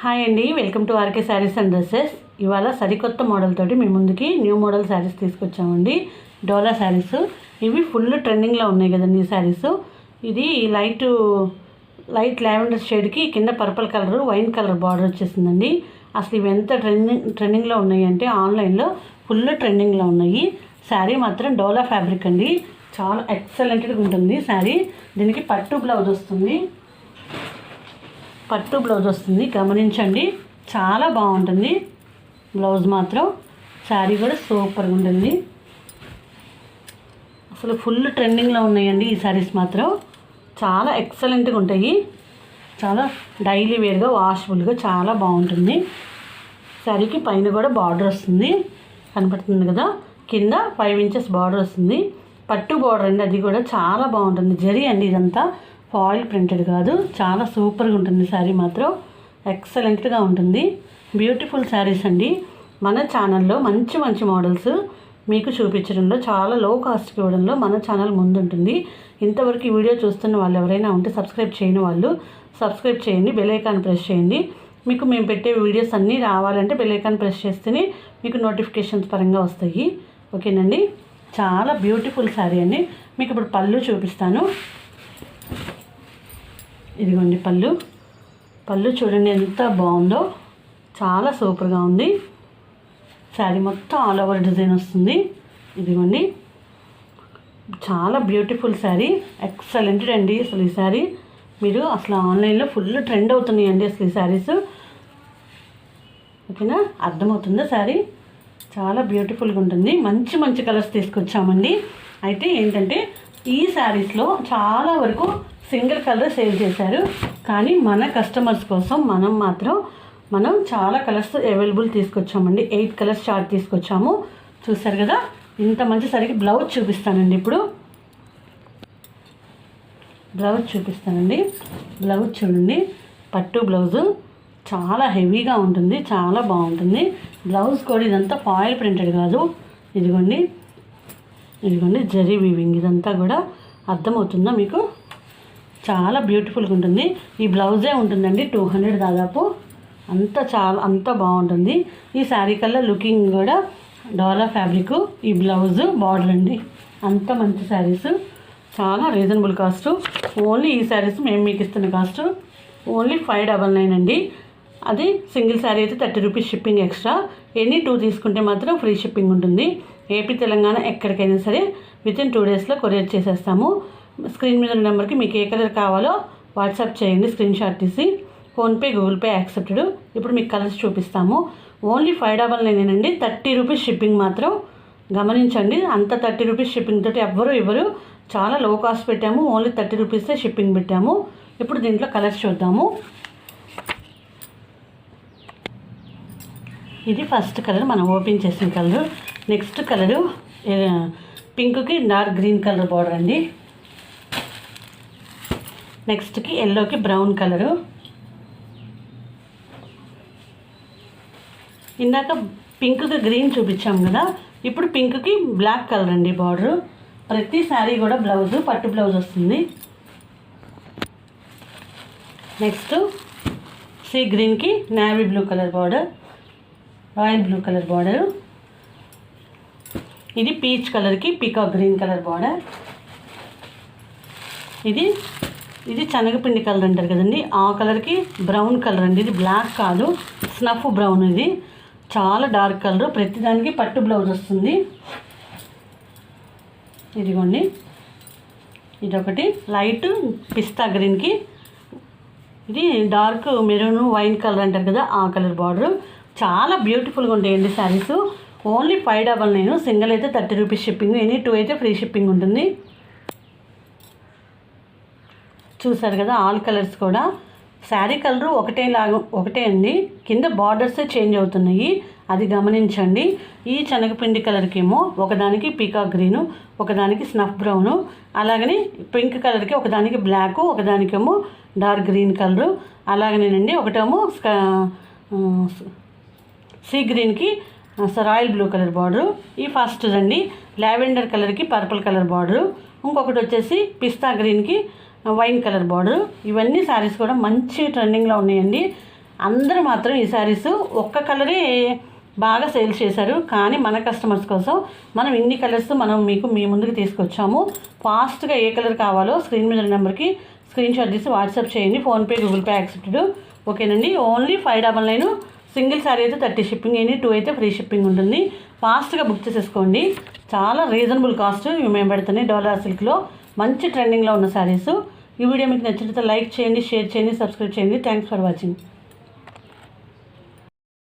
Hi అండి welcome to RK saris and dresses. ఇవాళ సరికొత్త మోడల్ తోటి మీ ముందుకి న్యూ మోడల్ శారీస్ తీసుకొచ్చామండి. డోలా శారీస్. ఇవి ఫుల్ ట్రెండింగ్లో ఉన్నాయి కదండి ఈ శారీస్. ఇది లైట్ లైట్ లావెండర్ షేడ్కి కింద purple colour wine colour border వచ్చేసిందండి. అసలు ఇవి ఎంత ట్రెండింగ్ ట్రెండింగ్లో ఉన్నాయి అంటే ఆన్లైన్లో ఫుల్ ట్రెండింగ్లో ఉన్నాయి. శారీ మాత్రం డోలా ఫ్యాబ్రిక్ అండి. చాలా ఎక్సలెంట్గా ఉంటుంది శారీ. దీనికి పట్టు బ్లౌజ్ వస్తుంది. పట్టు బ్లౌజ్ వస్తుంది. గమనించండి చాలా బాగుంటుంది. బ్లౌజ్ మాత్రం శారీ కూడా సూపర్గా ఉంటుంది. అసలు ఫుల్ ట్రెండింగ్లో ఉన్నాయండి ఈ శారీస్ మాత్రం. చాలా ఎక్సలెంట్గా ఉంటాయి. చాలా డైలీ వేర్గా వాషబుల్గా చాలా బాగుంటుంది. శారీకి పైన కూడా బార్డర్ వస్తుంది. కనపడుతుంది కదా? కింద ఫైవ్ ఇంచెస్ బార్డర్ వస్తుంది. పట్టు బార్డర్ అండి అది కూడా చాలా బాగుంటుంది. జరీ అండి ఇదంతా. ఫాయిల్ ప్రింటెడ్ కాదు. చాలా సూపర్గా ఉంటుంది శారీ మాత్రం. ఎక్సలెంట్గా ఉంటుంది. బ్యూటిఫుల్ శారీస్ అండి. మన ఛానల్లో మంచి మంచి మోడల్స్ మీకు చూపించడంలో చాలా లో కాస్ట్కి ఇవ్వడంలో మన ఛానల్ ముందుంటుంది. ఇంతవరకు ఈ వీడియో చూస్తున్న వాళ్ళు ఎవరైనా ఉంటే సబ్స్క్రైబ్ చేయని వాళ్ళు సబ్స్క్రైబ్ చేయండి బెల్ ఐకాన్ ప్రెస్ చేయండి. మీకు మేము పెట్టే వీడియోస్ అన్నీ రావాలంటే బెల్ ఐకాన్ ప్రెస్ చేస్తేనే మీకు నోటిఫికేషన్స్ పరంగా వస్తాయి. ఓకేనండి? చాలా బ్యూటిఫుల్ శారీ అండి. మీకు ఇప్పుడు పళ్ళు చూపిస్తాను. ఇదిగోండి పళ్ళు. పళ్ళు చూడండి ఎంత బాగుందో. చాలా సూపర్గా ఉంది. శారీ మొత్తం ఆల్ ఓవర్ డిజైన్ వస్తుంది. ఇదిగోండి. చాలా బ్యూటిఫుల్ శారీ. ఎక్సలెంట్ అండి అసలు ఈ శారీ. మీరు అసలు ఆన్లైన్లో ఫుల్ ట్రెండ్ అవుతున్నాయండి అసలు ఈ శారీస్. ఓకేనా? అర్థమవుతుందా శారీ? చాలా బ్యూటిఫుల్గా ఉంటుంది. మంచి మంచి కలర్స్ తీసుకొచ్చామండి. అయితే ఏంటంటే ఈ శారీస్లో చాలా వరకు సింగిల్ కలర్ సేల్ చేశారు. కానీ మన కస్టమర్స్ కోసం మనం మాత్రం మనం చాలా కలర్స్ అవైలబుల్ తీసుకొచ్చామండి. ఎయిట్ కలర్స్ చార్ట్ తీసుకొచ్చాము. చూసారు కదా? ఇంత మంచి సరికి బ్లౌజ్ చూపిస్తానండి ఇప్పుడు. బ్లౌజ్ చూపిస్తానండి. బ్లౌజ్ చూడండి. పట్టు బ్లౌజు. చాలా హెవీగా ఉంటుంది. చాలా బాగుంటుంది. బ్లౌజ్ కూడా ఇదంతా ఫాయిల్ ప్రింటెడ్ కాదు. ఇదిగోండి. ఇదిగోండి జరీ వీవింగ్ ఇదంతా కూడా అర్థమవుతుందా మీకు? చాలా బ్యూటిఫుల్గా ఉంటుంది. ఈ బ్లౌజే ఉంటుందండి టూ హండ్రెడ్ దాదాపు. అంత చాలా అంత బాగుంటుంది. ఈ శారీ కల్లా లుకింగ్ కూడా డోలా ఫ్యాబ్రిక్ ఈ బ్లౌజ్ బార్డర్ అండి. అంత మంచి శారీస్ చాలా రీజనబుల్ కాస్ట్ ఓన్లీ ఈ శారీస్ మేము మీకు ఇస్తున్న cost only five double nine అండి. అది సింగిల్ శారీ అయితే thirty rupees shipping extra any two తీసుకుంటే మాత్రం ఫ్రీ షిప్పింగ్ ఉంటుంది. ఏపీ తెలంగాణ ఎక్కడికైనా సరే విత్ ఇన్ టూ డేస్లో కొరియర్ చేసేస్తాము. స్క్రీన్ మీద ఉన్న నెంబర్కి మీకు ఏ కలర్ కావాలో వాట్సాప్ చేయండి స్క్రీన్ షాట్ తీసి. PhonePe Google Pay accepted. ఇప్పుడు మీకు కలర్స్ చూపిస్తాము. ఓన్లీ ఫైవ్ డబల్ నైన్ అండి థర్టీ రూపీస్ షిప్పింగ్ మాత్రం. గమనించండి అంత థర్టీ రూపీస్ షిప్పింగ్ తోటి ఎవ్వరు ఇవ్వరు. చాలా లో కాస్ట్ పెట్టాము. ఓన్లీ థర్టీ రూపీసే షిప్పింగ్ పెట్టాము. ఇప్పుడు దీంట్లో కలర్స్ చూద్దాము. ఇది ఫస్ట్ కలర్ మనం ఓపెన్ చేసిన కలర్. నెక్స్ట్ కలరు పింక్కి డార్క్ గ్రీన్ కలర్ బార్డర్ అండి. నెక్స్ట్కి ఎల్లోకి బ్రౌన్ కలరు. ఇందాక పింక్కి గ్రీన్ చూపించాం కదా ఇప్పుడు పింక్కి బ్లాక్ కలర్ అండి బార్డరు. ప్రతి శారీ కూడా బ్లౌజు పట్టు బ్లౌజ్ వస్తుంది. నెక్స్ట్ సీ గ్రీన్కి navy blue colour border royal blue colour border. ఇది పీచ్ కలర్కి పీకాక్ గ్రీన్ కలర్ బార్డర్. ఇది ఇది శనగపిండి కలర్ అంటారు కదండి. ఆ కలర్కి బ్రౌన్ కలర్ అండి. ఇది బ్లాక్ కాదు. స్నఫ్ బ్రౌన్ ఇది. చాలా డార్క్ కలర్. ప్రతిదానికి పట్టు బ్లౌజ్ వస్తుంది. ఇదిగోండి. ఇదొకటి. లైట్ పిస్తా గ్రీన్కి. ఇది డార్క్ మెరూన్ వైన్ కలర్ అంటారు కదా ఆ కలర్ బార్డర్. చాలా బ్యూటిఫుల్గా ఉంటాయండి sarees. Only five double nine. Single అయితే thirty rupees shipping. Any two అయితే ఫ్రీ షిప్పింగ్ ఉంటుంది. చూసారు కదా ఆల్ కలర్స్ కూడా. శారీ కలరు ఒకటే లాగా ఒకటే అండి. కింద బార్డర్స్ చేంజ్ అవుతున్నాయి. అది గమనించండి. ఈ శనగపిండి కలర్కి ఏమో ఒకదానికి పీకాక్ గ్రీను ఒకదానికి స్నఫ్ బ్రౌను అలాగని పింక్ కలర్కి ఒకదానికి బ్లాక్ ఒకదానికేమో డార్క్ గ్రీన్ కలరు అలాగనేనండి. ఒకటేమో సీ గ్రీన్కి రాయల్ బ్లూ కలర్ బార్డరు ఈ ఫస్ట్ అండి లావెండర్ కలర్కి పర్పుల్ కలర్ బార్డరు ఇంకొకటి వచ్చేసి పిస్తా గ్రీన్కి వైన్ కలర్ బార్డర్. ఇవన్నీ శారీస్ కూడా మంచి ట్రెండింగ్లో ఉన్నాయండి. అందరూ మాత్రం ఈ శారీస్ ఒక్క కలరే బాగా సేల్ చేశారు. కానీ మన కస్టమర్స్ కోసం మనం ఇన్ని కలర్స్ మనం మీకు మీ ముందుకు తీసుకొచ్చాము. ఫాస్ట్గా ఏ కలర్ కావాలో స్క్రీన్ మీద నెంబర్కి స్క్రీన్ షాట్ తీసి వాట్సాప్ చేయండి. ఫోన్పే గూగుల్ పే యాక్సెప్టెడ్ ఓకేనండి. Only five double nine single saree అయితే థర్టీ షిప్పింగ్ అయ్యి టూ అయితే ఫ్రీ షిప్పింగ్ ఉంటుంది. ఫాస్ట్గా బుక్ చేసేసుకోండి. చాలా రీజనబుల్ కాస్ట్ మేము పెడుతున్నాయి డోలా సిల్క్లో మంచి ట్రెండింగ్లో ఉన్న శారీస్ ఈ వీడియో మీకు నచ్చినట్లయితే లైక్ చేయండి షేర్ చేయండి సబ్స్క్రైబ్ చేయండి. Thanks for watching